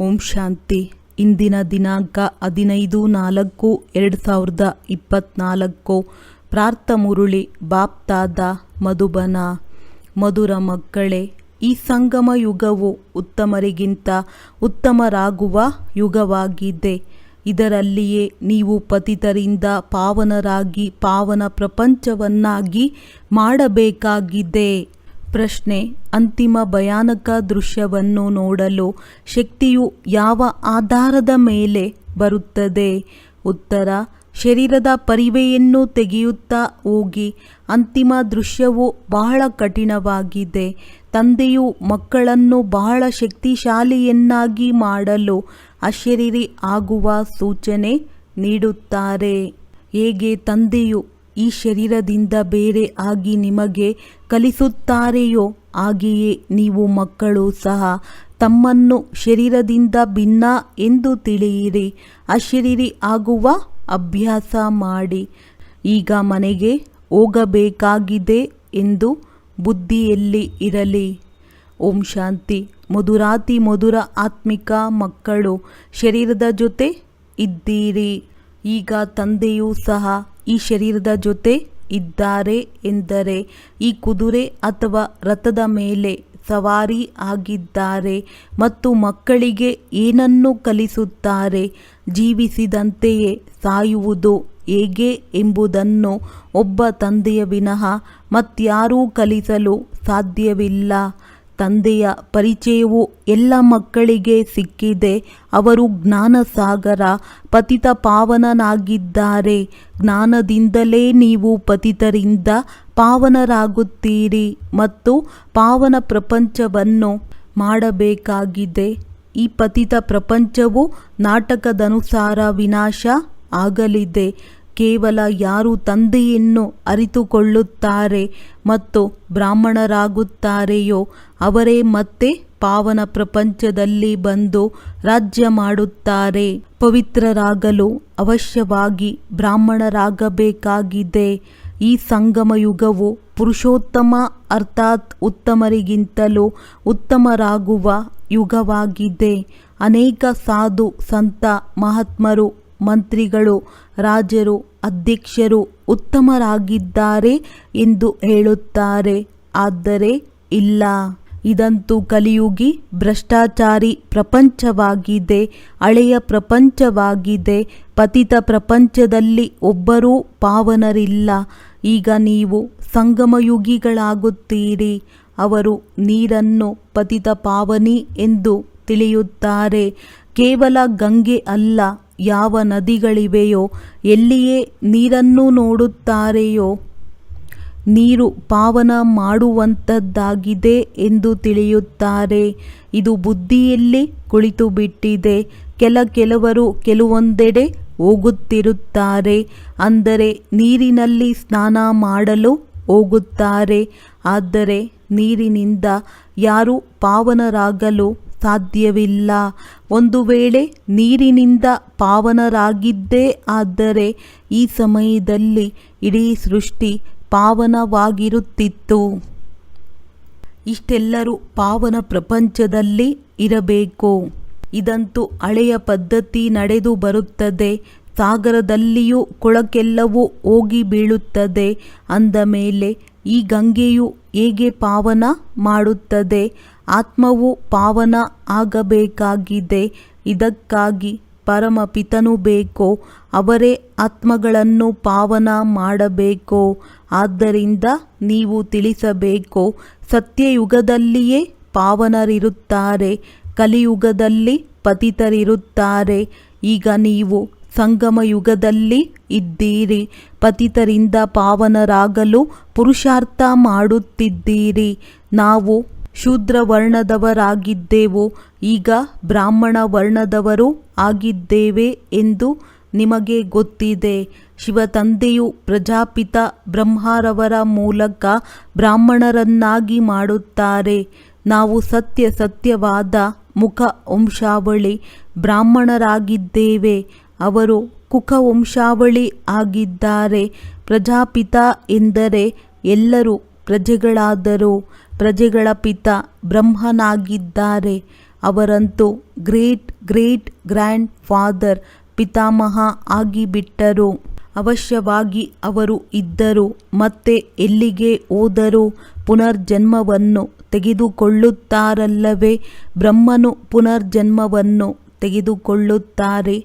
ಓಂ ಶಾಂತಿ. ಇಂದಿನ ದಿನಾಂಕ ಹದಿನೈದು ನಾಲ್ಕು ಎರಡು ಸಾವಿರದ ಇಪ್ಪತ್ತ್ನಾಲ್ಕು ಪ್ರಾರ್ಥ ಮುರುಳಿ ಬಾಪ್ತಾದ ಮಧುಬನ. ಮಧುರ ಮಕ್ಕಳೇ, ಈ ಸಂಗಮ ಯುಗವು ಉತ್ತಮರಿಗಿಂತ ಉತ್ತಮರಾಗುವ ಯುಗವಾಗಿದೆ. ಇದರಲ್ಲಿಯೇ ನೀವು ಪತಿತರಿಂದ ಪಾವನರಾಗಿ ಪಾವನ ಪ್ರಪಂಚವನ್ನಾಗಿ ಮಾಡಬೇಕಾಗಿದೆ. ಪ್ರಶ್ನೆ, ಅಂತಿಮ ಭಯಾನಕ ದೃಶ್ಯವನ್ನು ನೋಡಲು ಶಕ್ತಿಯು ಯಾವ ಆಧಾರದ ಮೇಲೆ ಬರುತ್ತದೆ? ಉತ್ತರ, ಶರೀರದ ಪರಿವೆಯನ್ನು ತೆಗೆಯುತ್ತಾ ಹೋಗಿ ಅಂತಿಮ ದೃಶ್ಯವು ಬಹಳ ಕಠಿಣವಾಗಿದೆ. ತಂದೆಯು ಮಕ್ಕಳನ್ನು ಬಹಳ ಶಕ್ತಿಶಾಲಿಯನ್ನಾಗಿ ಮಾಡಲು ಅಶರೀರಿ ಆಗುವ ಸೂಚನೆ ನೀಡುತ್ತಾರೆ. ಹೇಗೆ ತಂದೆಯು ಈ ಶರೀರದಿಂದ ಬೇರೆ ಆಗಿ ನಿಮಗೆ ಕಲಿಸುತ್ತಾರೆಯೋ, ಹಾಗೆಯೇ ನೀವು ಮಕ್ಕಳು ಸಹ ತಮ್ಮನ್ನು ಶರೀರದಿಂದ ಭಿನ್ನ ಎಂದು ತಿಳಿಯಿರಿ. ಅಶರೀರಿ ಆಗುವ ಅಭ್ಯಾಸ ಮಾಡಿ. ಈಗ ಮನೆಗೆ ಹೋಗಬೇಕಾಗಿದೆ ಎಂದು ಬುದ್ಧಿಯಲ್ಲಿ ಇರಲಿ. ಓಂ ಶಾಂತಿ. ಮಧುರಾತಿ ಮಧುರ ಆತ್ಮಿಕ ಮಕ್ಕಳು ಶರೀರದ ಜೊತೆ ಇದ್ದೀರಿ. ಈಗ ತಂದೆಯೂ ಸಹ ಈ ಶರೀರದ ಜೊತೆ ಇದ್ದಾರೆ ಎಂದರೆ ಈ ಕುದುರೆ ಅಥವಾ ರಥದ ಮೇಲೆ ಸವಾರಿ ಆಗಿದ್ದಾರೆ ಮತ್ತು ಮಕ್ಕಳಿಗೆ ಏನನ್ನು ಕಲಿಸುತ್ತಾರೆ? ಜೀವಿಸಿದಂತೆಯೇ ಸಾಯುವುದು ಹೇಗೆ ಎಂಬುದನ್ನು ಒಬ್ಬ ತಂದೆಯ ವಿನಃ ಮತ್ಯಾರೂ ಕಲಿಸಲು ಸಾಧ್ಯವಿಲ್ಲ. ತಂದೆಯ ಪರಿಚಯವು ಎಲ್ಲ ಮಕ್ಕಳಿಗೆ ಸಿಕ್ಕಿದೆ. ಅವರು ಜ್ಞಾನಸಾಗರ ಪತಿತ ಪಾವನನಾಗಿದ್ದಾರೆ. ಜ್ಞಾನದಿಂದಲೇ ನೀವು ಪತಿತರಿಂದ ಪಾವನರಾಗುತ್ತೀರಿ ಮತ್ತು ಪಾವನ ಪ್ರಪಂಚವನ್ನು ಮಾಡಬೇಕಾಗಿದೆ. ಈ ಪತಿತ ಪ್ರಪಂಚವು ನಾಟಕದನುಸಾರ ವಿನಾಶ ಆಗಲಿದೆ. ಕೇವಲ ಯಾರು ತಂದೆಯನ್ನು ಅರಿತುಕೊಳ್ಳುತ್ತಾರೆ ಮತ್ತು ಬ್ರಾಹ್ಮಣರಾಗುತ್ತಾರೆಯೋ, ಅವರೇ ಮತ್ತೆ ಪಾವನ ಪ್ರಪಂಚದಲ್ಲಿ ಬಂದು ರಾಜ್ಯ ಮಾಡುತ್ತಾರೆ. ಪವಿತ್ರರಾಗಲು ಅವಶ್ಯವಾಗಿ ಬ್ರಾಹ್ಮಣರಾಗಬೇಕಾಗಿದೆ. ಈ ಸಂಗಮ ಯುಗವು ಪುರುಷೋತ್ತಮ ಅರ್ಥಾತ್ ಉತ್ತಮರಿಗಿಂತಲೂ ಉತ್ತಮರಾಗುವ ಯುಗವಾಗಿದೆ. ಅನೇಕ ಸಾಧು ಸಂತ ಮಹಾತ್ಮರು ಮಂತ್ರಿಗಳು, ರಾಜರು, ಅಧ್ಯಕ್ಷರು ಉತ್ತಮರಾಗಿದ್ದಾರೆ ಎಂದು ಹೇಳುತ್ತಾರೆ. ಆದರೆ ಇಲ್ಲ. ಇದಂತೂ ಕಲಿಯುಗಿ, ಭ್ರಷ್ಟಾಚಾರಿ ಪ್ರಪಂಚವಾಗಿದೆ, ಹಳೆಯ ಪ್ರಪಂಚವಾಗಿದೆ. ಪತಿತ ಪ್ರಪಂಚದಲ್ಲಿ ಒಬ್ಬರೂ ಪಾವನರಿಲ್ಲ. ಈಗ ನೀವು ಸಂಗಮಯುಗಿಗಳಾಗುತ್ತೀರಿ. ಅವರು ನೀರನ್ನು ಪತಿತ ಪಾವನಿ ಎಂದು ತಿಳಿಯುತ್ತಾರೆ. ಕೇವಲ ಗಂಗೆ ಅಲ್ಲ ಯಾವ ನದಿಗಳಿವೆಯೋ, ಎಲ್ಲಿಯೇ ನೀರನ್ನು ನೋಡುತ್ತಾರೆಯೋ, ನೀರು ಪಾವನ ಮಾಡುವಂಥದ್ದಾಗಿದೆ ಎಂದು ತಿಳಿಯುತ್ತಾರೆ. ಇದು ಬುದ್ಧಿಯಲ್ಲಿ ಕುಳಿತು ಬಿಟ್ಟಿದೆ ಕೆಲ ಕೆಲವರು ಕೆಲವೊಂದೆಡೆ ಹೋಗುತ್ತಿರುತ್ತಾರೆ. ಅಂದರೆ ನೀರಿನಲ್ಲಿ ಸ್ನಾನ ಮಾಡಲು ಹೋಗುತ್ತಾರೆ. ಆದರೆ ನೀರಿನಿಂದ ಯಾರು ಪಾವನರಾಗಲು ಸಾಧ್ಯವಿಲ್ಲ. ಒಂದು ವೇಳೆ ನೀರಿನಿಂದ ಪಾವನರಾಗಿದ್ದೇ ಆದರೆ ಈ ಸಮಯದಲ್ಲಿ ಇಡೀ ಸೃಷ್ಟಿ ಪಾವನವಾಗಿರುತ್ತಿತ್ತು. ಇಷ್ಟೆಲ್ಲರೂ ಪಾವನ ಪ್ರಪಂಚದಲ್ಲಿ ಇರಬೇಕು. ಇದಂತೂ ಹಳೆಯ ಪದ್ಧತಿ ನಡೆದು ಬರುತ್ತದೆ. ಸಾಗರದಲ್ಲಿಯೂ ಕೊಳಕೆಲ್ಲವೂ ಹೋಗಿ ಬೀಳುತ್ತದೆ. ಅಂದ ಮೇಲೆ ಈ ಗಂಗೆಯು ಹೇಗೆ ಪಾವನ ಮಾಡುತ್ತದೆ? ಆತ್ಮವು ಪಾವನ ಆಗಬೇಕಾಗಿದೆ. ಇದಕ್ಕಾಗಿ ಪರಮಪಿತನು ಬೇಕೋ, ಅವರೇ ಆತ್ಮಗಳನ್ನು ಪಾವನ ಮಾಡಬೇಕು. ಆದ್ದರಿಂದ ನೀವು ತಿಳಿಸಬೇಕು, ಸತ್ಯಯುಗದಲ್ಲಿಯೇ ಪಾವನರಿರುತ್ತಾರೆ, ಕಲಿಯುಗದಲ್ಲಿ ಪತಿತರಿರುತ್ತಾರೆ. ಈಗ ನೀವು ಸಂಗಮ ಯುಗದಲ್ಲಿ ಇದ್ದೀರಿ, ಪತಿತರಿಂದ ಪಾವನರಾಗಲು ಪುರುಷಾರ್ಥ ಮಾಡುತ್ತಿದ್ದೀರಿ. ನಾವು ಶೂದ್ರ ವರ್ಣದವರಾಗಿದ್ದೆವು ಈಗ ಬ್ರಾಹ್ಮಣ ವರ್ಣದವರು ಆಗಿದ್ದೇವೆ ಎಂದು ನಿಮಗೆ ಗೊತ್ತಿದೆ. ಶಿವತಂದೆಯು ಪ್ರಜಾಪಿತ ಬ್ರಹ್ಮರವರ ಮೂಲಕ ಬ್ರಾಹ್ಮಣರನ್ನಾಗಿ ಮಾಡುತ್ತಾರೆ. ನಾವು ಸತ್ಯ ಸತ್ಯವಾದ ಮುಖ ವಂಶಾವಳಿ ಬ್ರಾಹ್ಮಣರಾಗಿದ್ದೇವೆ. ಅವರು ಕುಖ ವಂಶಾವಳಿ ಆಗಿದ್ದಾರೆ. ಪ್ರಜಾಪಿತ ಎಂದರೆ ಎಲ್ಲರೂ ಪ್ರಜೆಗಳಾದರು. ಪ್ರಜೆಗಳ ಪಿತ ಬ್ರಹ್ಮನಾಗಿದ್ದಾರೆ. ಅವರಂತೂ ಗ್ರೇಟ್ ಗ್ರೇಟ್ ಗ್ರ್ಯಾಂಡ್ ಫಾದರ್ ಪಿತಾಮಹ ಆಗಿಬಿಟ್ಟರು. ಅವಶ್ಯವಾಗಿ ಅವರು ಇದ್ದರು, ಮತ್ತೆ ಎಲ್ಲಿಗೆ ಹೋದರೂ ಪುನರ್ಜನ್ಮವನ್ನು ತೆಗೆದುಕೊಳ್ಳುತ್ತಾರಲ್ಲವೇ? ಬ್ರಹ್ಮನು ಪುನರ್ಜನ್ಮವನ್ನು ತೆಗೆದುಕೊಳ್ಳುತ್ತಾರೆ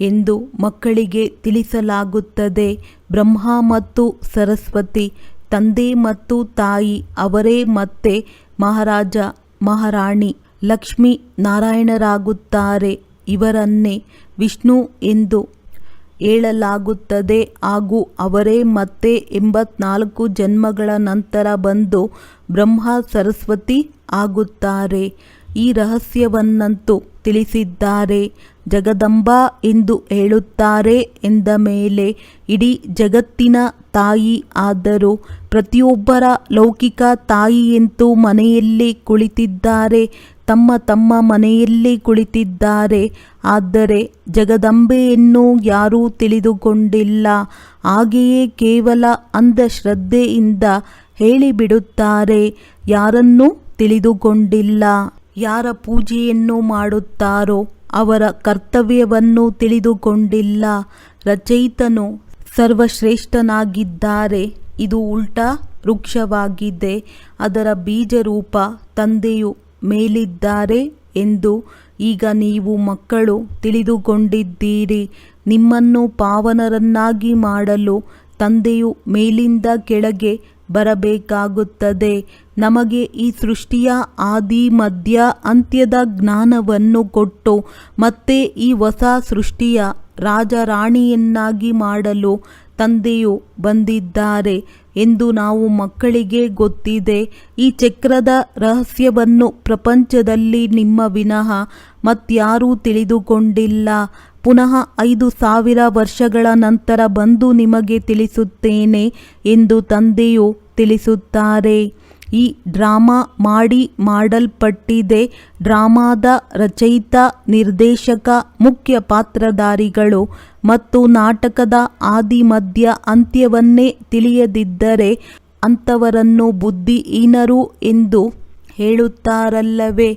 ಎಂದು ಮಕ್ಕಳಿಗೆ ತಿಳಿಸಲಾಗುತ್ತದೆ. ಬ್ರಹ್ಮ ಮತ್ತು ಸರಸ್ವತಿ ತಂದೆ ಮತ್ತು ತಾಯಿ, ಅವರೇ ಮತ್ತೆ ಮಹಾರಾಜ, ಮಹಾರಾಣಿ, ಲಕ್ಷ್ಮೀ ನಾರಾಯಣರಾಗುತ್ತಾರೆ, ಇವರನ್ನೇ ವಿಷ್ಣು ಎಂದು ಹೇಳಲಾಗುತ್ತದೆ. ಹಾಗೂ ಅವರೇ ಮತ್ತೆ ಎಂಬತ್ನಾಲ್ಕು ಜನ್ಮಗಳ ನಂತರ ಬಂದು ಬ್ರಹ್ಮ, ಸರಸ್ವತಿ ಆಗುತ್ತಾರೆ. ಈ ರಹಸ್ಯವನ್ನಂತೂ ತಿಳಿಸಿದ್ದಾರೆ. ಜಗದಂಬಾ ಎಂದು ಹೇಳುತ್ತಾರೆ ಎಂದ ಮೇಲೆ ಇಡೀ ಜಗತ್ತಿನ ತಾಯಿ ಆದರೂ ಪ್ರತಿಯೊಬ್ಬರ ಲೌಕಿಕ ತಾಯಿಯಂತೂ ಮನೆಯಲ್ಲಿ ಕುಳಿತಿದ್ದಾರೆ. ತಮ್ಮ ತಮ್ಮ ಮನೆಯಲ್ಲಿ ಕುಳಿತಿದ್ದಾರೆ. ಆದರೆ ಜಗದಂಬೆಯನ್ನು ಯಾರೂ ತಿಳಿದುಕೊಂಡಿಲ್ಲ. ಹಾಗೆಯೇ ಕೇವಲ ಅಂಧಶ್ರದ್ಧೆಯಿಂದ ಹೇಳಿಬಿಡುತ್ತಾರೆ. ಯಾರನ್ನೂ ತಿಳಿದುಕೊಂಡಿಲ್ಲ. ಯಾರ ಪೂಜೆಯನ್ನು ಮಾಡುತ್ತಾರೋ ಅವರ ಕರ್ತವ್ಯವನ್ನು ತಿಳಿದುಕೊಂಡಿಲ್ಲ. ರಚಯಿತನು ಸರ್ವಶ್ರೇಷ್ಠನಾಗಿದ್ದಾರೆ. ಇದು ಉಲ್ಟಾ ವೃಕ್ಷವಾಗಿದೆ. ಅದರ ಬೀಜರೂಪ ತಂದೆಯು ಮೇಲಿದ್ದಾರೆ ಎಂದು ಈಗ ನೀವು ಮಕ್ಕಳು ತಿಳಿದುಕೊಂಡಿದ್ದೀರಿ. ನಿಮ್ಮನ್ನು ಪಾವನರನ್ನಾಗಿ ಮಾಡಲು ತಂದೆಯು ಮೇಲಿಂದ ಕೆಳಗೆ ಬರಬೇಕಾಗುತ್ತದೆ. ನಮಗೆ ಈ ಸೃಷ್ಟಿಯ ಆದಿ ಮಧ್ಯ ಅಂತ್ಯದ ಜ್ಞಾನವನ್ನು ಕೊಟ್ಟು ಮತ್ತೆ ಈ ಹೊಸ ಸೃಷ್ಟಿಯ ರಾಜರಾಣಿಯನ್ನಾಗಿ ಮಾಡಲು ತಂದೆಯು ಬಂದಿದ್ದಾರೆ ಎಂದು ನಾವು ಮಕ್ಕಳಿಗೆ ಗೊತ್ತಿದೆ. ಈ ಚಕ್ರದ ರಹಸ್ಯವನ್ನು ಪ್ರಪಂಚದಲ್ಲಿ ನಿಮ್ಮ ವಿನಃ ಮತ್ಯಾರೂ ತಿಳಿದುಕೊಂಡಿಲ್ಲ. ಪುನಃ ಐದು ಸಾವಿರ ವರ್ಷಗಳ ನಂತರ ಬಂದು ನಿಮಗೆ ತಿಳಿಸುತ್ತೇನೆ ಎಂದು ತಂದೆಯು ತಿಳಿಸುತ್ತಾರೆ. ಈ ಡ್ರಾಮಾ ಮಾಡಿ ಮಾಡಲ್ಪಟ್ಟಿದೆ. ಡ್ರಾಮಾದ ರಚಯಿತ ನಿರ್ದೇಶಕ, ಮುಖ್ಯ ಪಾತ್ರಧಾರಿಗಳು ಮತ್ತು ನಾಟಕದ ಆದಿ ಮಧ್ಯ ಅಂತ್ಯವನ್ನೇ ತಿಳಿಯದಿದ್ದರೆ ಅಂಥವರನ್ನು ಬುದ್ಧಿಹೀನರು ಎಂದು ಹೇಳುತ್ತಾರಲ್ಲವೇ.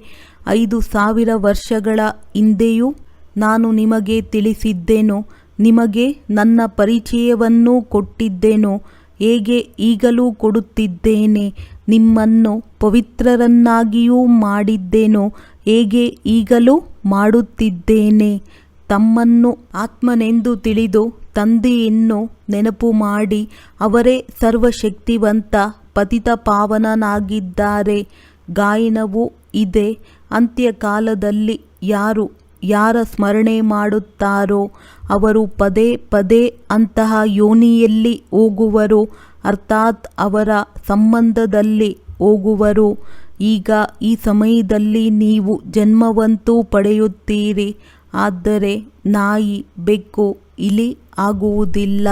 ಐದು ಸಾವಿರ ವರ್ಷಗಳ ಹಿಂದೆಯೂ ನಾನು ನಿಮಗೆ ತಿಳಿಸಿದ್ದೇನು, ನಿಮಗೆ ನನ್ನ ಪರಿಚಯವನ್ನು ಕೊಟ್ಟಿದ್ದೇನು, ಹೇಗೆ ಈಗಲೂ ಕೊಡುತ್ತಿದ್ದೇನೆ, ನಿಮ್ಮನ್ನು ಪವಿತ್ರರನ್ನಾಗಿಯೂ ಮಾಡಿದ್ದೇನೋ, ಹೇಗೆ ಈಗಲೂ ಮಾಡುತ್ತಿದ್ದೇನೆ. ತಮ್ಮನ್ನು ಆತ್ಮನೆಂದು ತಿಳಿದು ತಂದೆಯನ್ನು ನೆನಪು ಮಾಡಿ, ಅವರೇ ಸರ್ವಶಕ್ತಿವಂತ ಪತಿತ ಪಾವನನಾಗಿದ್ದಾರೆ ಗಾಯನವೂ ಇದೆ. ಅಂತ್ಯಕಾಲದಲ್ಲಿ ಯಾರು ಯಾರ ಸ್ಮರಣೆ ಮಾಡುತ್ತಾರೋ ಅವರು ಪದೇ ಪದೇ ಅಂತಹ ಯೋನಿಯಲ್ಲಿ ಹೋಗುವರು. ಅರ್ಥಾತ್ ಅವರ ಸಂಬಂಧದಲ್ಲಿ ಹೋಗುವರು. ಈಗ ಈ ಸಮಯದಲ್ಲಿ ನೀವು ಜನ್ಮವಂತೂ ಪಡೆಯುತ್ತೀರಿ. ಆದರೆ ನಾಯಿ, ಬೆಕ್ಕು ಇಲಿ ಆಗುವುದಿಲ್ಲ.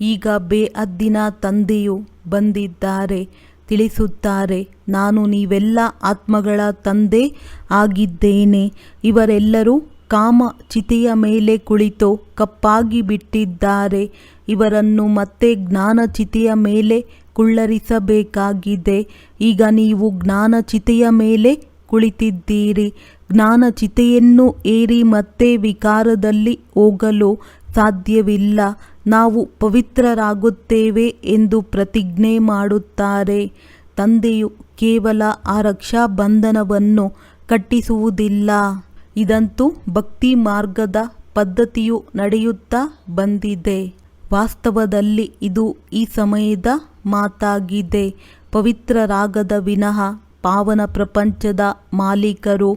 ಈಗ ಬೇಅದ್ದಿನ ತಂದೆಯು ಬಂದಿದ್ದಾರೆ. ತಿಳಿಸುತ್ತಾರೆ. ನಾನು ನೀವೆಲ್ಲ ಆತ್ಮಗಳ ತಂದೆ ಆಗಿದ್ದೇನೆ. ಇವರೆಲ್ಲರೂ ಕಾಮ ಚಿತೆಯ ಮೇಲೆ ಕುಳಿತು ಕಪ್ಪಾಗಿ ಬಿಟ್ಟಿದ್ದಾರೆ. ಇವರನ್ನು ಮತ್ತೆ ಜ್ಞಾನ ಚಿತೆಯ ಮೇಲೆ ಕುಳ್ಳರಿಸಬೇಕಾಗಿದೆ. ಈಗ ನೀವು ಜ್ಞಾನ ಚಿತೆಯ ಮೇಲೆ ಕುಳಿತಿದ್ದೀರಿ. ಜ್ಞಾನ ಚಿತೆಯನ್ನು ಏರಿ ಮತ್ತೆ ವಿಕಾರದಲ್ಲಿ ಹೋಗಲು ಸಾಧ್ಯವಿಲ್ಲ. ನಾವು ಪವಿತ್ರರಾಗುತ್ತೇವೆ ಎಂದು ಪ್ರತಿಜ್ಞೆ ಮಾಡುತ್ತಾರೆ. ತಂದೆಯು ಕೇವಲ ಆ ರಕ್ಷಾ ಬಂಧನವನ್ನು ಕಟ್ಟಿಸುವುದಿಲ್ಲ. ಇದಂತೂ ಭಕ್ತಿ ಮಾರ್ಗದ ಪದ್ಧತಿಯು ನಡೆಯುತ್ತಾ ಬಂದಿದೆ. ವಾಸ್ತವದಲ್ಲಿ ಇದು ಈ ಸಮಯದ ಮಾತಾಗಿದೆ. ಪವಿತ್ರರಾಗದ ವಿನಃ ಪಾವನ ಪ್ರಪಂಚದ ಮಾಲೀಕರು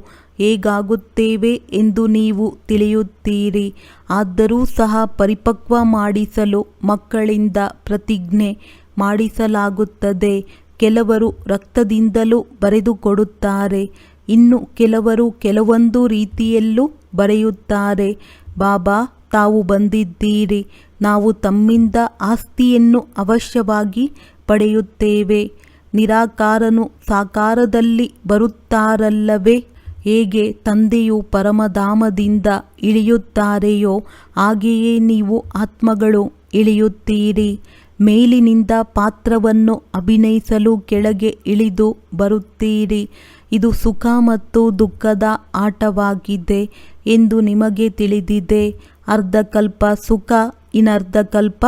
ಹೇಗಾಗುತ್ತೇವೆ ಎಂದು ನೀವು ತಿಳಿಯುತ್ತೀರಿ. ಆದರೂ ಸಹ ಪರಿಪಕ್ವ ಮಾಡಿಸಲು ಮಕ್ಕಳಿಂದ ಪ್ರತಿಜ್ಞೆ ಮಾಡಿಸಲಾಗುತ್ತದೆ. ಕೆಲವರು ರಕ್ತದಿಂದಲೂ ಬರೆದುಕೊಡುತ್ತಾರೆ. ಇನ್ನು ಕೆಲವರು ಕೆಲವೊಂದು ರೀತಿಯಲ್ಲೂ ಬರೆಯುತ್ತಾರೆ. ಬಾಬಾ, ತಾವು ಬಂದಿದ್ದೀರಿ. ನಾವು ತಮ್ಮಿಂದ ಆಸ್ತಿಯನ್ನು ಅವಶ್ಯವಾಗಿ ಪಡೆಯುತ್ತೇವೆ. ನಿರಾಕಾರನು ಸಾಕಾರದಲ್ಲಿ ಬರುತ್ತಾರಲ್ಲವೇ? ಹೇಗೆ ತಂದೆಯು ಪರಮಧಾಮದಿಂದ ಇಳಿಯುತ್ತಾರೆಯೋ ಹಾಗೆಯೇ ನೀವು ಆತ್ಮಗಳು ಇಳಿಯುತ್ತೀರಿ. ಮೇಲಿನಿಂದ ಪಾತ್ರವನ್ನು ಅಭಿನಯಿಸಲು ಕೆಳಗೆ ಇಳಿದು ಬರುತ್ತೀರಿ. ಇದು ಸುಖ ಮತ್ತು ದುಃಖದ ಆಟವಾಗಿದೆ ಎಂದು ನಿಮಗೆ ತಿಳಿದಿದೆ. ಅರ್ಧಕಲ್ಪ ಸುಖ, ಇನ್ನರ್ಧಕಲ್ಪ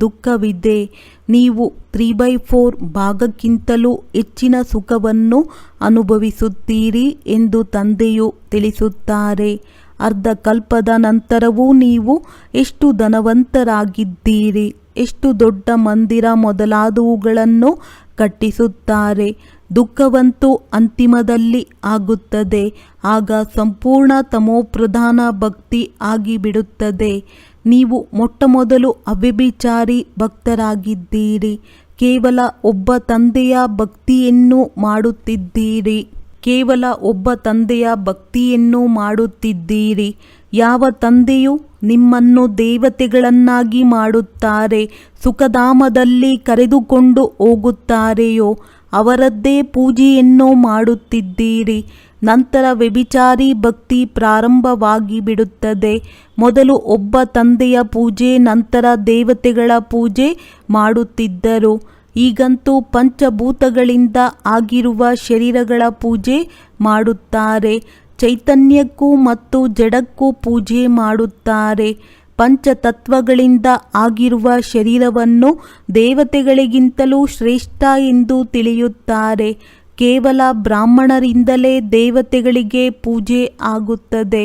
ದುಃಖವಿದೆ. ನೀವು ತ್ರೀ ಬೈ ಫೋರ್ ಭಾಗಕ್ಕಿಂತಲೂ ಹೆಚ್ಚಿನ ಸುಖವನ್ನು ಅನುಭವಿಸುತ್ತೀರಿ ಎಂದು ತಂದೆಯು ತಿಳಿಸುತ್ತಾರೆ. ಅರ್ಧ ಕಲ್ಪದ ನಂತರವೂ ನೀವು ಎಷ್ಟು ಧನವಂತರಾಗಿದ್ದೀರಿ, ಎಷ್ಟು ದೊಡ್ಡ ಮಂದಿರ ಮೊದಲಾದವುಗಳನ್ನು ಕಟ್ಟಿಸುತ್ತಾರೆ. ದುಃಖವಂತೂ ಅಂತಿಮದಲ್ಲಿ ಆಗುತ್ತದೆ, ಆಗ ಸಂಪೂರ್ಣ ತಮೋಪ್ರಧಾನ ಭಕ್ತಿ ಆಗಿಬಿಡುತ್ತದೆ. ನೀವು ಮೊಟ್ಟಮೊದಲು ಅವ್ಯಭಿಚಾರಿ ಭಕ್ತರಾಗಿದ್ದೀರಿ. ಕೇವಲ ಒಬ್ಬ ತಂದೆಯ ಭಕ್ತಿಯನ್ನು ಮಾಡುತ್ತಿದ್ದೀರಿ. ಕೇವಲ ಒಬ್ಬ ತಂದೆಯ ಭಕ್ತಿಯನ್ನು ಮಾಡುತ್ತಿದ್ದೀರಿ. ಯಾವ ತಂದೆಯು ನಿಮ್ಮನ್ನು ದೇವತೆಗಳನ್ನಾಗಿ ಮಾಡುತ್ತಾರೆ, ಸುಖಧಾಮದಲ್ಲಿ ಕರೆದುಕೊಂಡು ಹೋಗುತ್ತಾರೆಯೋ, ಅವರದ್ದೇ ಪೂಜೆಯನ್ನು ಮಾಡುತ್ತಿದ್ದೀರಿ. ನಂತರ ವ್ಯಭಿಚಾರಿ ಭಕ್ತಿ ಪ್ರಾರಂಭವಾಗಿ ಬಿಡುತ್ತದೆ ಮೊದಲು ಒಬ್ಬ ತಂದೆಯ ಪೂಜೆ, ನಂತರ ದೇವತೆಗಳ ಪೂಜೆ ಮಾಡುತ್ತಿದ್ದರು. ಈಗಂತೂ ಪಂಚಭೂತಗಳಿಂದ ಆಗಿರುವ ಶರೀರಗಳ ಪೂಜೆ ಮಾಡುತ್ತಾರೆ. ಚೈತನ್ಯಕ್ಕೂ ಮತ್ತು ಜಡಕ್ಕೂ ಪೂಜೆ ಮಾಡುತ್ತಾರೆ. ಪಂಚತತ್ವಗಳಿಂದ ಆಗಿರುವ ಶರೀರವನ್ನು ದೇವತೆಗಳಿಗಿಂತಲೂ ಶ್ರೇಷ್ಠ ಎಂದು ತಿಳಿಯುತ್ತಾರೆ. ಕೇವಲ ಬ್ರಾಹ್ಮಣರಿಂದಲೇ ದೇವತೆಗಳಿಗೆ ಪೂಜೆ ಆಗುತ್ತದೆ.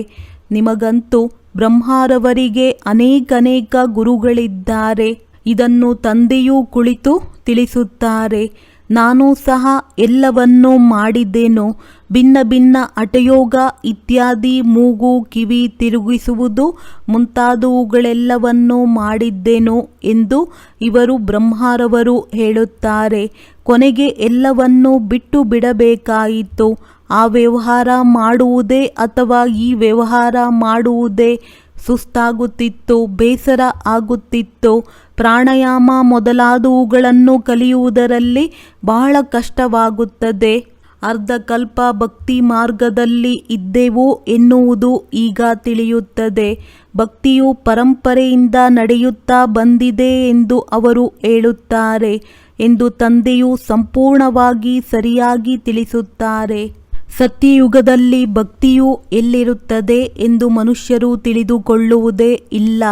ನಿಮಗಂತೂ ಬ್ರಹ್ಮಾರವರಿಗೆ ಅನೇಕನೇಕ ಗುರುಗಳಿದ್ದಾರೆ. ಇದನ್ನು ತಂದೆಯೂ ಕುಳಿತು ತಿಳಿಸುತ್ತಾರೆ. ನಾನು ಸಹ ಎಲ್ಲವನ್ನೂ ಮಾಡಿದ್ದೇನೋ. ಭಿನ್ನ ಭಿನ್ನ ಅಟಯೋಗ ಇತ್ಯಾದಿ ಮೂಗು ಕಿವಿ ತಿರುಗಿಸುವುದು ಮುಂತಾದವುಗಳೆಲ್ಲವನ್ನೂ ಮಾಡಿದ್ದೇನೋ ಎಂದು ಇವರು ಬ್ರಹ್ಮಾರವರು ಹೇಳುತ್ತಾರೆ. ಕೊನೆಗೆ ಎಲ್ಲವನ್ನೂ ಬಿಟ್ಟು ಬಿಡಬೇಕಾಯಿತು. ಆ ವ್ಯವಹಾರ ಮಾಡುವುದೇ ಅಥವಾ ಈ ವ್ಯವಹಾರ ಮಾಡುವುದೇ ಸುಸ್ತಾಗುತ್ತಿತ್ತು, ಬೇಸರ ಆಗುತ್ತಿತ್ತು. ಪ್ರಾಣಾಯಾಮ ಮೊದಲಾದವುಗಳನ್ನು ಕಲಿಯುವುದರಲ್ಲಿ ಬಹಳ ಕಷ್ಟವಾಗುತ್ತದೆ. ಅರ್ಧಕಲ್ಪ ಭಕ್ತಿ ಮಾರ್ಗದಲ್ಲಿ ಇದ್ದೆವು ಎನ್ನುವುದು ಈಗ ತಿಳಿಯುತ್ತದೆ. ಭಕ್ತಿಯು ಪರಂಪರೆಯಿಂದ ನಡೆಯುತ್ತಾ ಬಂದಿದೆ ಎಂದು ಅವರು ಹೇಳುತ್ತಾರೆ ಎಂದು ತಂದೆಯು ಸಂಪೂರ್ಣವಾಗಿ ಸರಿಯಾಗಿ ತಿಳಿಸುತ್ತಾರೆ. ಸತ್ಯಯುಗದಲ್ಲಿ ಭಕ್ತಿಯು ಎಲ್ಲಿರುತ್ತದೆ ಎಂದು ಮನುಷ್ಯರು ತಿಳಿದುಕೊಳ್ಳುವುದೇ ಇಲ್ಲ.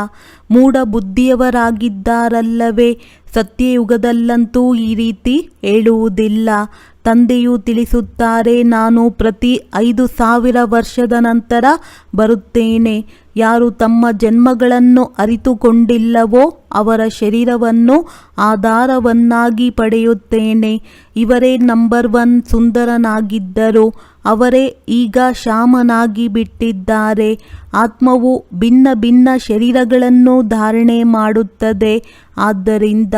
ಮೂಢ ಬುದ್ಧಿಯವರಾಗಿದ್ದಾರಲ್ಲವೇ ಸತ್ಯಯುಗದಲ್ಲಂತೂ ಈ ರೀತಿ ಹೇಳುವುದಿಲ್ಲ. ತಂದೆಯು ತಿಳಿಸುತ್ತಾರೆ, ನಾನು ಪ್ರತಿ ಐದು ಸಾವಿರ ವರ್ಷದ ನಂತರ ಬರುತ್ತೇನೆ. ಯಾರು ತಮ್ಮ ಜನ್ಮಗಳನ್ನು ಅರಿತುಕೊಂಡಿಲ್ಲವೋ ಅವರ ಶರೀರವನ್ನು ಆಧಾರವನ್ನಾಗಿ ಪಡೆಯುತ್ತೇನೆ. ಇವರೇ ನಂಬರ್ ಒನ್ ಸುಂದರನಾಗಿದ್ದರು. ಅವರೇ ಈಗ ಶಾಮನಾಗಿ ಬಿಟ್ಟಿದ್ದಾರೆ. ಆತ್ಮವು ಭಿನ್ನ ಭಿನ್ನ ಶರೀರಗಳನ್ನು ಧಾರಣೆ ಮಾಡುತ್ತದೆ. ಆದ್ದರಿಂದ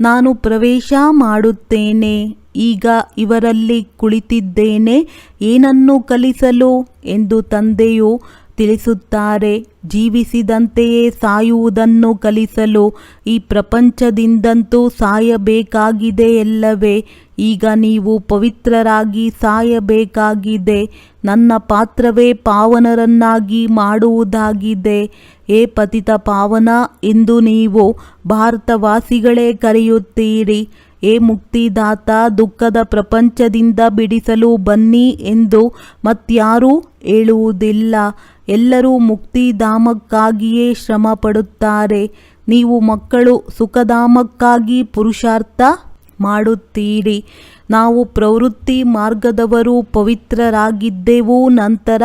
ನಾನು ಪ್ರವೇಶ ಮಾಡುತ್ತೇನೆ. ಈಗ ಇವರಲ್ಲಿ ಕುಳಿತಿದ್ದೇನೆ, ಏನನ್ನು ಕಲಿಸಲು? ಎಂದು ತಂದೆಯು ತಿಳಿಸುತ್ತಾರೆ, ಜೀವಿಸಿದಂತೆಯೇ ಸಾಯುವುದನ್ನು ಕಲಿಸಲು. ಈ ಪ್ರಪಂಚದಿಂದಂತೂ ಸಾಯಬೇಕಾಗಿದೆ ಎಲ್ಲವೇ? ಈಗ ನೀವು ಪವಿತ್ರರಾಗಿ ಸಾಯಬೇಕಾಗಿದೆ, ನನ್ನ ಪಾತ್ರವೇ ಪಾವನರನ್ನಾಗಿ ಮಾಡುವುದಾಗಿದೆ. ಏ ಪತಿತ ಪಾವನ ಎಂದು ನೀವು ಭಾರತವಾಸಿಗಳೇ ಕರೆಯುತ್ತೀರಿ. ಏ ಮುಕ್ತಿದಾತ, ದುಃಖದ ಪ್ರಪಂಚದಿಂದ ಬಿಡಿಸಲು ಬನ್ನಿ ಎಂದು ಮತ್ಯಾರೂ ಹೇಳುವುದಿಲ್ಲ. ಎಲ್ಲರೂ ಮುಕ್ತಿಧಾಮಕ್ಕಾಗಿಯೇ ಶ್ರಮ ಪಡುತ್ತಾರೆ ನೀವು ಮಕ್ಕಳು, ಸುಖಧಾಮಕ್ಕಾಗಿ ಪುರುಷಾರ್ಥ ಮಾಡುತ್ತೀರಿ. ನಾವು ಪ್ರವೃತ್ತಿ ಮಾರ್ಗದವರು, ಪವಿತ್ರರಾಗಿದ್ದೆವು, ನಂತರ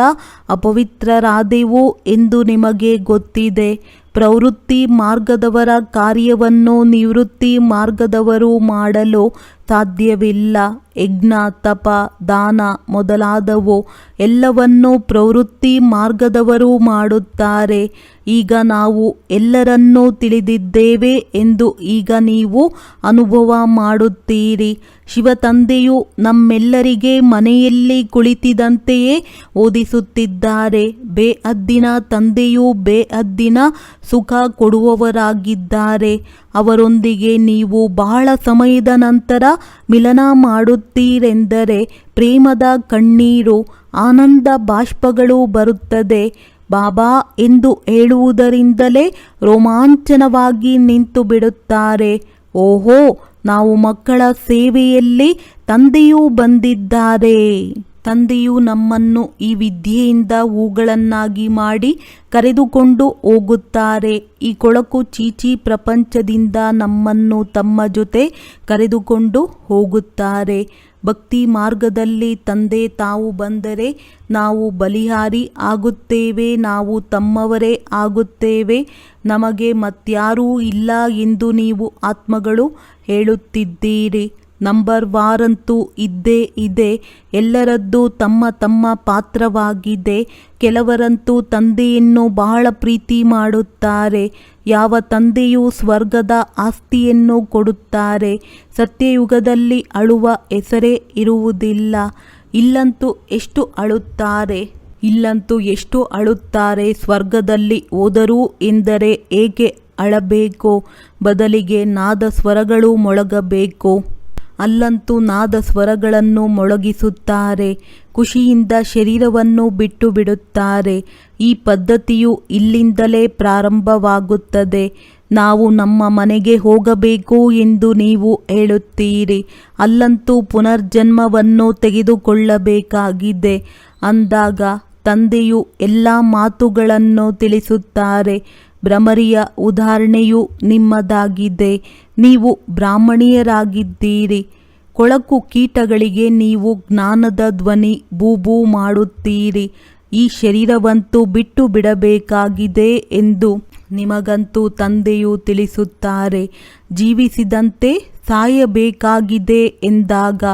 ಅಪವಿತ್ರರಾದೆವು ಎಂದು ನಿಮಗೆ ಗೊತ್ತಿದೆ. ಪ್ರವೃತ್ತಿ ಮಾರ್ಗದವರ ಕಾರ್ಯವನ್ನು ನಿವೃತ್ತಿ ಮಾರ್ಗದವರು ಮಾಡಲು ಸಾಧ್ಯವಿಲ್ಲ. ಯಜ್ಞ, ತಪ, ದಾನ ಮೊದಲಾದವು ಎಲ್ಲವನ್ನೂ ಪ್ರವೃತ್ತಿ ಮಾರ್ಗದವರು ಮಾಡುತ್ತಾರೆ. ಈಗ ನಾವು ಎಲ್ಲರನ್ನೂ ತಿಳಿದಿದ್ದೇವೆ ಎಂದು ಈಗ ನೀವು ಅನುಭವ ಮಾಡುತ್ತೀರಿ. ಶಿವತಂದೆಯು ನಮ್ಮೆಲ್ಲರಿಗೆ ಮನೆಯಲ್ಲಿ ಕುಳಿತಿದಂತೆಯೇ ಓದಿಸುತ್ತಿದ್ದಾರೆ. ಬೇ ಅದ್ದಿನ ತಂದೆಯು ಬೇ ಅದ್ದಿನ ಸುಖ ಕೊಡುವವರಾಗಿದ್ದಾರೆ. ಅವರೊಂದಿಗೆ ನೀವು ಬಹಳ ಸಮಯದ ನಂತರ ಮಿಲನ ಮಾಡುತ್ತೀರೆಂದರೆ ಪ್ರೇಮದ ಕಣ್ಣೀರು ಆನಂದ ಬಾಷ್ಪಗಳು ಬರುತ್ತದೆ. ಬಾಬಾ ಎಂದು ಹೇಳುವುದರಿಂದಲೇ ರೋಮಾಂಚನವಾಗಿ ನಿಂತು ಬಿಡುತ್ತಾರೆ ಓಹೋ, ನಾವು ಮಕ್ಕಳ ಸೇವೆಯಲ್ಲಿ ತಂದೆಯೂ ಬಂದಿದ್ದಾರೆ. ತಂದೆಯು ನಮ್ಮನ್ನು ಈ ವಿದ್ಯೆಯಿಂದ ಹೂಗಳನ್ನಾಗಿ ಮಾಡಿ ಕರೆದುಕೊಂಡು ಹೋಗುತ್ತಾರೆ. ಈ ಕೊಳಕು ಚೀಚಿ ಪ್ರಪಂಚದಿಂದ ನಮ್ಮನ್ನು ತಮ್ಮ ಜೊತೆ ಕರೆದುಕೊಂಡು ಹೋಗುತ್ತಾರೆ. ಭಕ್ತಿ ಮಾರ್ಗದಲ್ಲಿ ತಂದೆ ತಾವು ಬಂದರೆ ನಾವು ಬಲಿಹಾರಿ ಆಗುತ್ತೇವೆ, ನಾವು ತಮ್ಮವರೇ ಆಗುತ್ತೇವೆ. ನಮಗೆ ಮತ್ಯಾರೂ ಇಲ್ಲ ಎಂದು ನೀವು ಆತ್ಮಗಳು ಹೇಳುತ್ತಿದ್ದೀರಿ. ನಂಬರ್ ವಾರಂತೂ ಇದ್ದೇ ಇದೆ. ಎಲ್ಲರದ್ದು ತಮ್ಮ ತಮ್ಮ ಪಾತ್ರವಾಗಿದೆ. ಕೆಲವರಂತೂ ತಂದೆಯನ್ನು ಬಹಳ ಪ್ರೀತಿ ಮಾಡುತ್ತಾರೆ. ಯಾವ ತಂದೆಯೂ ಸ್ವರ್ಗದ ಆಸ್ತಿಯನ್ನು ಕೊಡುತ್ತಾರೆ. ಸತ್ಯಯುಗದಲ್ಲಿ ಅಳುವ ಹೆಸರೇ ಇರುವುದಿಲ್ಲ. ಇಲ್ಲಂತೂ ಎಷ್ಟು ಅಳುತ್ತಾರೆ? ಇಲ್ಲಂತೂ ಎಷ್ಟು ಅಳುತ್ತಾರೆ? ಸ್ವರ್ಗದಲ್ಲಿ ಓದರು ಎಂದರೆ ಏಕೆ ಅಳಬೇಕು? ಬದಲಿಗೆ ನಾದ ಸ್ವರಗಳು ಮೊಳಗಬೇಕು. ಅಲ್ಲಂತೂ ನಾದ ಸ್ವರಗಳನ್ನು ಮೊಳಗಿಸುತ್ತಾರೆ, ಖುಷಿಯಿಂದ ಶರೀರವನ್ನು ಬಿಟ್ಟು ಬಿಡುತ್ತಾರೆ ಈ ಪದ್ಧತಿಯು ಇಲ್ಲಿಂದಲೇ ಪ್ರಾರಂಭವಾಗುತ್ತದೆ. ನಾವು ನಮ್ಮ ಮನೆಗೆ ಹೋಗಬೇಕು ಎಂದು ನೀವು ಹೇಳುತ್ತೀರಿ. ಅಲ್ಲಂತೂ ಪುನರ್ಜನ್ಮವನ್ನು ತೆಗೆದುಕೊಳ್ಳಬೇಕಾಗಿದೆ. ಅಂದಾಗ ತಂದೆಯು ಎಲ್ಲ ಮಾತುಗಳನ್ನು ತಿಳಿಸುತ್ತಾರೆ. ಭ್ರಮರಿಯ ಉದಾಹರಣೆಯು ನಿಮ್ಮದಾಗಿದೆ. ನೀವು ಬ್ರಾಹ್ಮಣೀಯರಾಗಿದ್ದೀರಿ. ಕೊಳಕು ಕೀಟಗಳಿಗೆ ನೀವು ಜ್ಞಾನದ ಧ್ವನಿ ಬೂಬೂ ಮಾಡುತ್ತೀರಿ. ಈ ಶರೀರವಂತೂ ಬಿಟ್ಟು ಬಿಡಬೇಕಾಗಿದೆ ಎಂದು ನಿಮಗಂತೂ ತಂದೆಯು ತಿಳಿಸುತ್ತಾರೆ. ಜೀವಿಸಿದಂತೆ ಸಾಯಬೇಕಾಗಿದೆ ಎಂದಾಗ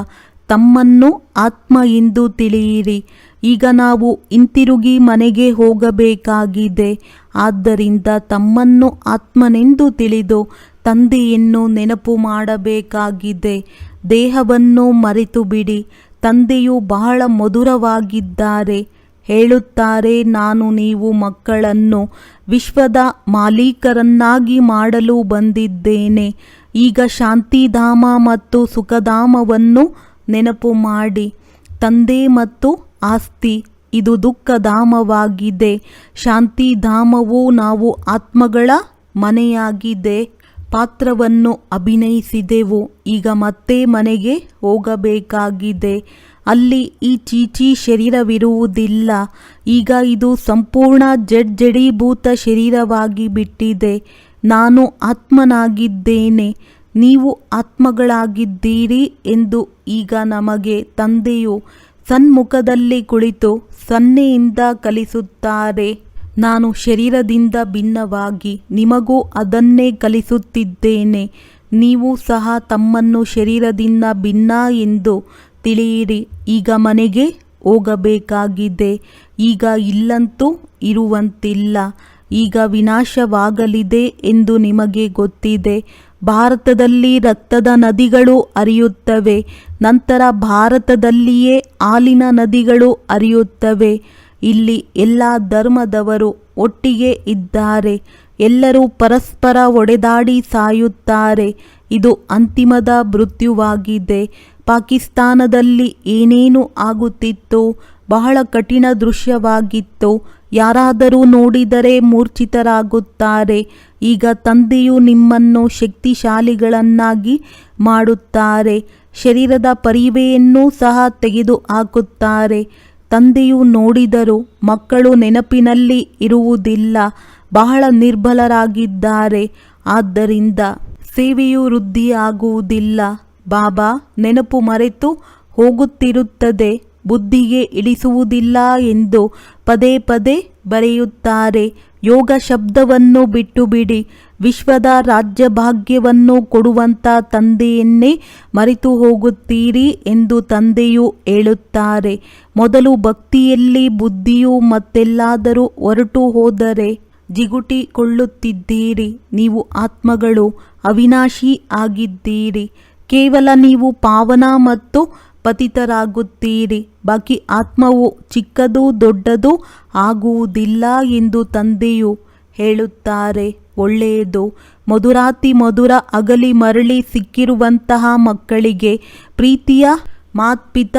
ತಮ್ಮನ್ನು ಆತ್ಮ ಎಂದು ತಿಳಿಯಿರಿ. ಈಗ ನಾವು ಹಿಂತಿರುಗಿ ಮನೆಗೆ ಹೋಗಬೇಕಾಗಿದೆ. ಆದ್ದರಿಂದ ತಮ್ಮನ್ನು ಆತ್ಮನೆಂದು ತಿಳಿದು ತಂದೆಯನ್ನು ನೆನಪು ಮಾಡಬೇಕಾಗಿದೆ. ದೇಹವನ್ನು ಮರೆತು ಬಿಡಿ ತಂದೆಯು ಬಹಳ ಮಧುರವಾಗಿದ್ದಾರೆ. ಹೇಳುತ್ತಾರೆ, ನಾನು ನೀವು ಮಕ್ಕಳನ್ನು ವಿಶ್ವದ ಮಾಲೀಕರನ್ನಾಗಿ ಮಾಡಲು ಬಂದಿದ್ದೇನೆ. ಈಗ ಶಾಂತಿಧಾಮ ಮತ್ತು ಸುಖಧಾಮವನ್ನು ನೆನಪು ಮಾಡಿ, ತಂದೆ ಮತ್ತು ಆಸ್ತಿ ಇದು ದುಃಖಧಾಮವಾಗಿದೆ. ಶಾಂತಿಧಾಮವು ನಾವು ಆತ್ಮಗಳ ಮನೆಯಾಗಿದೆ. ಪಾತ್ರವನ್ನು ಅಭಿನಯಿಸಿದೆವು. ಈಗ ಮತ್ತೆ ಮನೆಗೆ ಹೋಗಬೇಕಾಗಿದೆ. ಅಲ್ಲಿ ಈ ಚೀಚಿ ಶರೀರವಿರುವುದಿಲ್ಲ. ಈಗ ಇದು ಸಂಪೂರ್ಣ ಜಡ್ ಜಡೀಭೂತ ಶರೀರವಾಗಿ ಬಿಟ್ಟಿದೆ. ನಾನು ಆತ್ಮನಾಗಿದ್ದೇನೆ. ನೀವು ಆತ್ಮಗಳಾಗಿದ್ದೀರಿ ಎಂದು ಈಗ ನಮಗೆ ತಂದೆಯು ಸನ್ಮುಖದಲ್ಲಿ ಕುಳಿತು ಸನ್ನೆಯಿಂದ ಕಲಿಸುತ್ತಾರೆ. ನಾನು ಶರೀರದಿಂದ ಭಿನ್ನವಾಗಿ ನಿಮಗೂ ಅದನ್ನೇ ಕಲಿಸುತ್ತಿದ್ದೇನೆ. ನೀವು ಸಹ ತಮ್ಮನ್ನು ಶರೀರದಿಂದ ಭಿನ್ನ ಎಂದು ತಿಳಿಯಿರಿ. ಈಗ ಮನೆಗೆ ಹೋಗಬೇಕಾಗಿದೆ. ಈಗ ಇಲ್ಲಂತೂ ಇರುವಂತಿಲ್ಲ. ಈಗ ವಿನಾಶವಾಗಲಿದೆ ಎಂದು ನಿಮಗೆ ಗೊತ್ತಿದೆ. ಭಾರತದಲ್ಲಿ ರಕ್ತದ ನದಿಗಳು ಹರಿಯುತ್ತವೆ. ನಂತರ ಭಾರತದಲ್ಲಿಯೇ ಹಾಲಿನ ನದಿಗಳು ಹರಿಯುತ್ತವೆ. ಇಲ್ಲಿ ಎಲ್ಲ ಧರ್ಮದವರು ಒಟ್ಟಿಗೆ ಇದ್ದಾರೆ. ಎಲ್ಲರೂ ಪರಸ್ಪರ ಒಡೆದಾಡಿ ಸಾಯುತ್ತಾರೆ. ಇದು ಅಂತಿಮದ ಮೃತ್ಯುವಾಗಿದೆ. ಪಾಕಿಸ್ತಾನದಲ್ಲಿ ಏನೇನು ಆಗುತ್ತಿತ್ತು? ಬಹಳ ಕಠಿಣ ದೃಶ್ಯವಾಗಿತ್ತು. ಯಾರಾದರೂ ನೋಡಿದರೆ ಮೂರ್ಛಿತರಾಗುತ್ತಾರೆ. ಈಗ ತಂದೆಯು ನಿಮ್ಮನ್ನು ಶಕ್ತಿಶಾಲಿಗಳನ್ನಾಗಿ ಮಾಡುತ್ತಾರೆ. ಶರೀರದ ಪರಿವೆಯನ್ನು ಸಹ ತೆಗೆದು ಹಾಕುತ್ತಾರೆ ತಂದೆಯು ನೋಡಿದರು ಮಕ್ಕಳು ನೆನಪಿನಲ್ಲಿ ಇರುವುದಿಲ್ಲ, ಬಹಳ ನಿರ್ಬಲರಾಗಿದ್ದಾರೆ. ಆದ್ದರಿಂದ ಸೇವೆಯು ವೃದ್ಧಿಯಾಗುವುದಿಲ್ಲ. ಬಾಬಾ, ನೆನಪು ಮರೆತು ಹೋಗುತ್ತಿರುತ್ತದೆ. ಬುದ್ಧಿಗೆ ಇಳಿಸುವುದಿಲ್ಲ ಎಂದು ಪದೇ ಪದೇ ಬರೆಯುತ್ತಾರೆ. ಯೋಗ ಶಬ್ದವನ್ನು ಬಿಟ್ಟು ಬಿಡಿ ವಿಶ್ವದ ರಾಜ್ಯ ಭಾಗ್ಯವನ್ನು ಕೊಡುವಂಥ ತಂದೆಯನ್ನೇ ಮರೆತು ಹೋಗುತ್ತೀರಿ ಎಂದು ತಂದೆಯು ಹೇಳುತ್ತಾರೆ. ಮೊದಲು ಭಕ್ತಿಯಲ್ಲಿ ಬುದ್ಧಿಯು ಮತ್ತೆಲ್ಲಾದರೂ ಹೊರಟು ಹೋದರೆ ಜಿಗುಟಿಕೊಳ್ಳುತ್ತಿದ್ದೀರಿ. ನೀವು ಆತ್ಮಗಳು ಅವಿನಾಶಿ ಆಗಿದ್ದೀರಿ. ಕೇವಲ ನೀವು ಪಾವನ ಮತ್ತು ಪತಿತರಾಗುತ್ತೀರಿ. ಬಾಕಿ ಆತ್ಮವು ಚಿಕ್ಕದು ದೊಡ್ಡದು ಆಗುವುದಿಲ್ಲ ಎಂದು ತಂದೆಯು ಹೇಳುತ್ತಾರೆ. ಒಳ್ಳೆಯದು. ಮಧುರಾತಿ ಮಧುರ ಅಗಲಿ ಮರಳಿ ಸಿಕ್ಕಿರುವಂತಹ ಮಕ್ಕಳಿಗೆ ಪ್ರೀತಿಯ ಮಾತ್ಪಿತ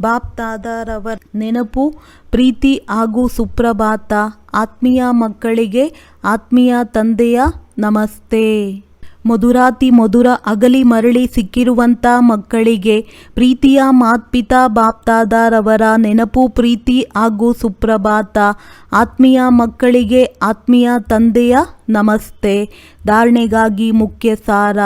ಬಾಪ್ತಾದರವರ ನೆನಪು, ಪ್ರೀತಿ ಹಾಗೂ ಸುಪ್ರಭಾತ. ಆತ್ಮೀಯ ಮಕ್ಕಳಿಗೆ ಆತ್ಮೀಯ ತಂದೆಯ ನಮಸ್ತೆ. ಮಧುರಾತಿ ಮಧುರ ಅಗಲಿ ಮರಳಿ ಸಿಕ್ಕಿರುವಂಥ ಮಕ್ಕಳಿಗೆ ಪ್ರೀತಿಯ ಮಾತ್ಪಿತಾ ಬಾಪ್ತಾದಾರವರ ನೆನಪು ಪ್ರೀತಿ ಹಾಗೂ ಸುಪ್ರಭಾತ. ಆತ್ಮೀಯ ಮಕ್ಕಳಿಗೆ ಆತ್ಮೀಯ ತಂದೆಯ ನಮಸ್ತೆ. ಧಾರಣೆಗಾಗಿ ಮುಖ್ಯ ಸಾರ.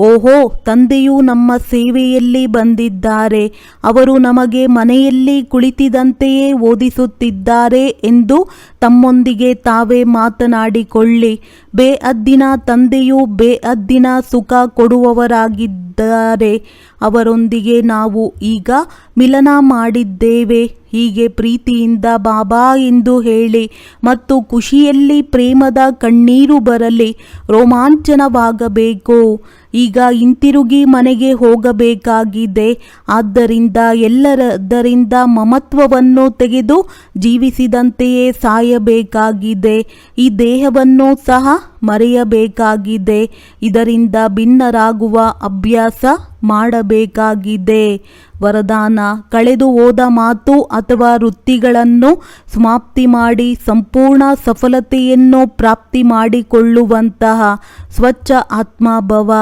ಓಹೋ, ತಂದೆಯು ನಮ್ಮ ಸೇವೆಯಲ್ಲಿ ಬಂದಿದ್ದಾರೆ. ಅವರು ನಮಗೆ ಮನೆಯಲ್ಲಿ ಕುಳಿತಿದಂತೆಯೇ ಓದಿಸುತ್ತಿದ್ದಾರೆ ಎಂದು ತಮ್ಮೊಂದಿಗೆ ತಾವೇ ಮಾತನಾಡಿಕೊಳ್ಳಿ. ಬೇಅದ್ದಿನ ತಂದೆಯು ಬೇಅದ್ದಿನ ಸುಖ ಕೊಡುವವರಾಗಿದ್ದಾರೆ. ಅವರೊಂದಿಗೆ ನಾವು ಈಗ ಮಿಲನ ಮಾಡಿದ್ದೇವೆ. ಹೀಗೆ ಪ್ರೀತಿಯಿಂದ ಬಾಬಾ ಎಂದು ಹೇಳಿ ಮತ್ತು ಖುಷಿಯಲ್ಲಿ ಪ್ರೇಮದ ಕಣ್ಣೀರು ಬರಲಿ, ರೋಮಾಂಚನವಾಗಬೇಕು. ಈಗ ಹಿಂತಿರುಗಿ ಮನೆಗೆ ಹೋಗಬೇಕಾಗಿದೆ. ಆದ್ದರಿಂದ ಎಲ್ಲರದರಿಂದ ಮಮತ್ವವನ್ನು ತೆಗೆದು ಜೀವಿಸಿದಂತೆಯೇ ಸಾಯಬೇಕಾಗಿದೆ. ಈ ದೇಹವನ್ನು ಸಹ ಮರೆಯಬೇಕಾಗಿದೆ. ಇದರಿಂದ ಭಿನ್ನರಾಗುವ ಅಭ್ಯಾಸ ಮಾಡಬೇಕಾಗಿದೆ. ವರದಾನ, ಕಳೆದು ಹೋದ ಮಾತು ಅಥವಾ ವೃತ್ತಿಗಳನ್ನು ಸಮಾಪ್ತಿ ಮಾಡಿ ಸಂಪೂರ್ಣ ಸಫಲತೆಯನ್ನು ಪ್ರಾಪ್ತಿ ಮಾಡಿಕೊಳ್ಳುವಂತಹ ಸ್ವಚ್ಛ ಆತ್ಮಭವ.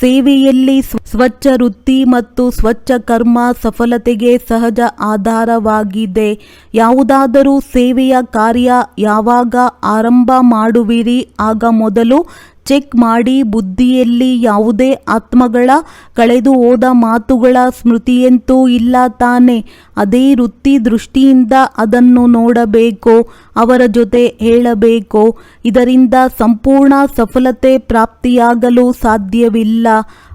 ಸೇವೆಯಲ್ಲಿ ಸ್ವ- ಸ್ವಚ್ಛ ವೃತ್ತಿ ಮತ್ತು ಸ್ವಚ್ಛ ಕರ್ಮ ಸಫಲತೆಗೆ ಸಹಜ ಆಧಾರವಾಗಿದೆ. ಯಾವುದಾದರೂ ಸೇವೆಯ ಕಾರ್ಯ ಯಾವಾಗ ಆರಂಭ ಮಾಡುವಿರಿ? ಆಗ ಮೊದಲು ಚೆಕ್ ಮಾಡಿ ಬುದ್ಧಿಯಲ್ಲಿ ಯಾವುದೇ ಆತ್ಮಗಳ ಕಳೆದು ಹೋದ ಮಾತುಗಳ ಸ್ಮೃತಿಯಂತೂ ಇಲ್ಲ ತಾನೆ. ಅದೇ ವೃತ್ತಿ ದೃಷ್ಟಿಯಿಂದ ಅದನ್ನು ನೋಡಬೇಕು, ಅವರ ಜೊತೆ ಹೇಳಬೇಕು, ಇದರಿಂದ ಸಂಪೂರ್ಣ ಸಫಲತೆ ಪ್ರಾಪ್ತಿಯಾಗಲು ಸಾಧ್ಯವಿಲ್ಲ.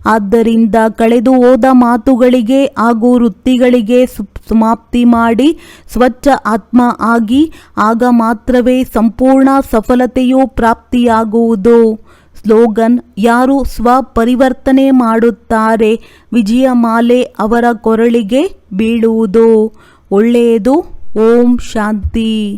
ಆದ್ದರಿಂದ ಕಳೆದು ಹೋದ ಮಾತುಗಳಿಗೆ ಹಾಗೂ ವೃತ್ತಿಗಳಿಗೆ ಸಮಾಪ್ತಿ ಮಾಡಿ ಸ್ವಚ್ಛ ಆತ್ಮ ಆಗಿ, ಆಗ ಮಾತ್ರವೇ ಸಂಪೂರ್ಣ ಸಫಲತೆಯು ಪ್ರಾಪ್ತಿಯಾಗುವುದು. ಸ್ಲೋಗನ್ ಯಾರು ಸ್ವಪರಿವರ್ತನೆ ಮಾಡುತ್ತಾರೆ ವಿಜಯಮಾಲೆ ಅವರ ಕೊರಳಿಗೆ ಬೀಳುವುದು. ಒಳ್ಳೆಯದು. ಓಂ ಶಾಂತಿ.